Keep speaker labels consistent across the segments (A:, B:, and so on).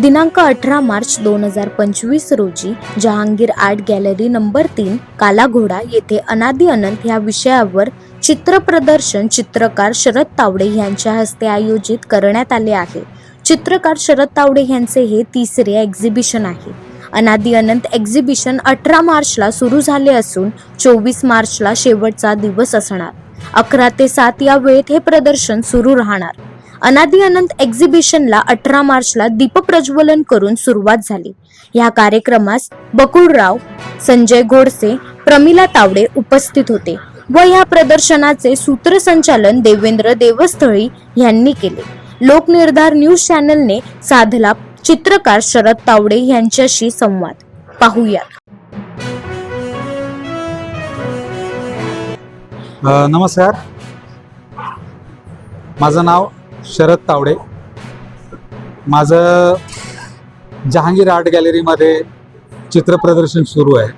A: दिनांक अठरा मार्च दोन हजार पंचवीस रोजी जहांगीर आर्ट गॅलरी नंबर तीन कालाघोडा येथे अनादी अनंत ह्या विषयावर चित्र प्रदर्शन चित्रकार शरद तावडे यांच्या हस्ते आयोजित करण्यात आले आहे. चित्रकार शरद तावडे यांचे हे तिसरे एक्झिबिशन आहे. अनादी अनंत एक्झिबिशन अठरा मार्चला सुरू झाले असून चोवीस मार्चला शेवटचा दिवस असणार. अकरा ते सात या वेळेत हे प्रदर्शन सुरू राहणार. अनादी अनंत एक्झिबिशनला अठरा मार्चला दीपप्रज्वलन करून सुरुवात झाली. या कार्यक्रमास बकुळराव संजय घोडसे प्रमिला तावडे उपस्थित होते व या प्रदर्शनाचे सूत्रसंचालन देवेंद्र देवस्थळी यांनी केले. लोकनिर्धार न्यूज चॅनलने साधला चित्रकार शरद तावडे यांच्याशी संवाद. पाहूया.
B: नमस्कार. माझं नाव शरद तावडे. माझं जहांगीर आर्ट गॅलरीमध्ये चित्रप्रदर्शन सुरू आहे.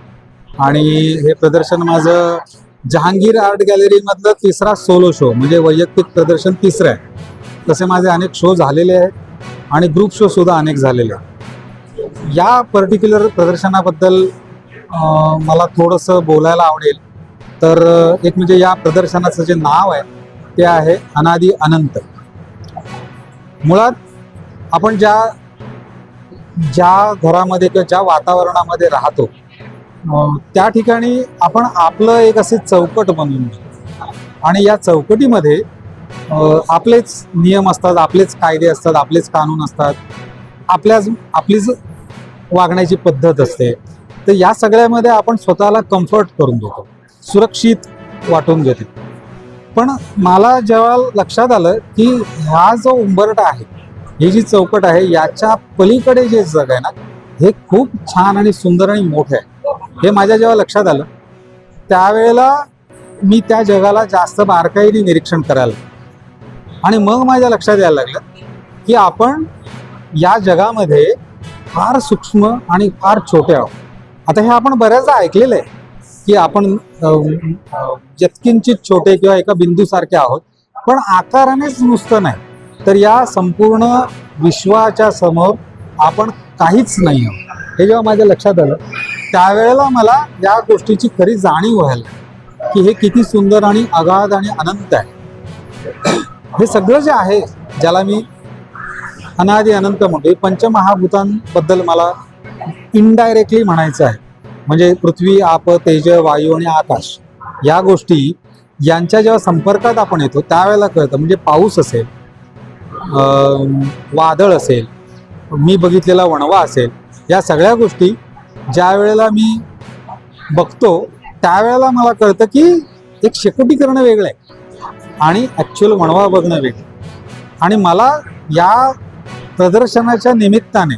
B: आणि हे प्रदर्शन माझं जहांगीर आर्ट गॅलरीमधलं तिसरा सोलो शो म्हणजे वैयक्तिक प्रदर्शन तिसरं आहे. तसे माझे अनेक शो झालेले आहेत आणि ग्रुप शोसुद्धा अनेक झालेले आहेत. या पर्टिक्युलर प्रदर्शनाबद्दल मला थोडंसं बोलायला आवडेल. तर एक म्हणजे या प्रदर्शनाचं जे नाव आहे ते आहे अनादी अनंत. मुळात आपण ज्या ज्या घरामध्ये किंवा ज्या वातावरणामध्ये राहतो त्या ठिकाणी आपण आपलं एक असे चौकट बनवून घेतो. आणि या चौकटीमध्ये आपलेच नियम असतात आपलेच कायदे असतात आपलेच कानून असतात. आपल्याच आपलीच वागण्याची पद्धत असते. तर या सगळ्यामध्ये आपण स्वतःला कम्फर्ट करून घेतो सुरक्षित वाटून घेते. पण मला जेव्हा लक्षात आलं की हा जो उंबरटा आहे ही जी चौकट आहे याच्या पलीकडे जे जग आहे ना हे खूप छान आणि सुंदर आणि मोठं आहे. हे माझ्या जेव्हा लक्षात आलं त्यावेळेला मी त्या जगाला जास्त बारकाईने निरीक्षण करायला आणि मग माझ्या लक्षात यायला लागलं की आपण या जगामध्ये फार सूक्ष्म आणि फार छोटे आहोत. आता हे आपण बऱ्याचदा ऐकलेलं आहे. की आपण जितकिंचित छोटे किंवा एका बिंदूसारखे आहोत. पण आकारानेच नुसतं नाही. तर या संपूर्ण विश्वाच्या समोर आपण काहीच नाही आहोत. हे जेव्हा माझ्या लक्षात आलं त्यावेळेला मला या गोष्टीची खरी जाणीव व्हायला की हे किती सुंदर आणि अगाध आणि अनंत आहे. हे सगळं जे आहे ज्याला मी अनादी अनंत म्हणतो पंचमहाभूतांबद्दल मला इनडायरेक्टली म्हणायचं आहे. म्हणजे पृथ्वी आप तेज वायू आणि आकाश या गोष्टी यांच्या जेव्हा संपर्कात आपण येतो त्यावेळेला कळतं. म्हणजे पाऊस असेल वादळ असेल मी बघितलेला वणवा असेल या सगळ्या गोष्टी ज्या वेळेला मी बघतो त्यावेळेला मला कळतं की एक शेकोटी करणं वेगळं आहे आणि ॲक्च्युअल वणवा बघणं वेगळं आणि मला या प्रदर्शनाच्या निमित्ताने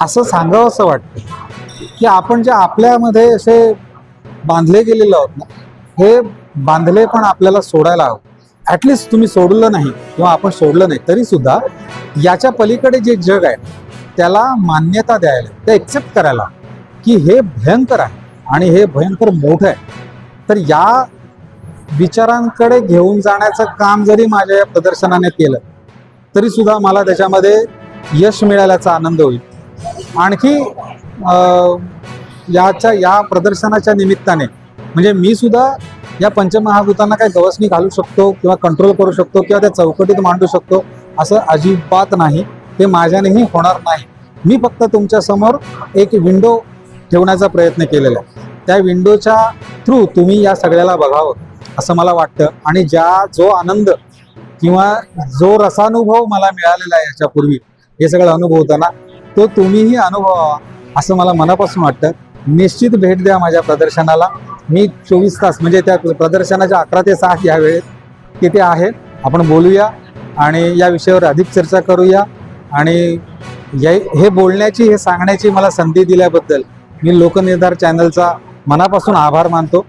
B: असं सांगावं असं वाटतं की आपण जे आपल्यामध्ये असे बांधले गेलेलो आहोत ना हे बांधले पण आपल्याला सोडायला हवं. ॲटलिस्ट तुम्ही सोडलं नाही किंवा आपण सोडलं नाही तरी सुद्धा याच्या पलीकडे जे जग आहे त्याला मान्यता द्यायला ते एक्सेप्ट करायला की हे भयंकर आहे आणि हे भयंकर मोठं आहे. तर या विचारांकडे घेऊन जाण्याचं काम जरी माझ्या या प्रदर्शनाने केलं तरी सुद्धा मला त्याच्यामध्ये यश मिळाल्याचा आनंद होईल. आणखी याच्या या प्रदर्शनाच्या निमित्ताने म्हणजे मी सुद्धा या पंचमहाभूतांना काही गवसणी घालू शकतो किंवा कंट्रोल करू शकतो किंवा त्या चौकटीत मांडू शकतो असं अजिबात नाही. ते माझ्यानेही होणार नाही. मी फक्त तुमच्यासमोर एक विंडो ठेवण्याचा प्रयत्न केलेला आहे. त्या विंडोच्या थ्रू तुम्ही या सगळ्याला बघावं असं मला वाटतं. आणि ज्या जो आनंद किंवा जो रसानुभव मला मिळालेला आहे याच्यापूर्वी हे सगळं अनुभवताना तो तुम्हीही अनुभवा असं मला मनापासून वाटतं. निश्चित भेट द्या माझ्या प्रदर्शनाला. मी चोवीस तास म्हणजे त्या प्रदर्शनाच्या अकरा ते सहा या वेळेत तिथे आहे. आपण बोलूया आणि या विषयावर अधिक चर्चा करूया. आणि या हे बोलण्याची हे सांगण्याची मला संधी दिल्याबद्दल मी लोकनिर्धार चॅनलचा मनापासून आभार मानतो.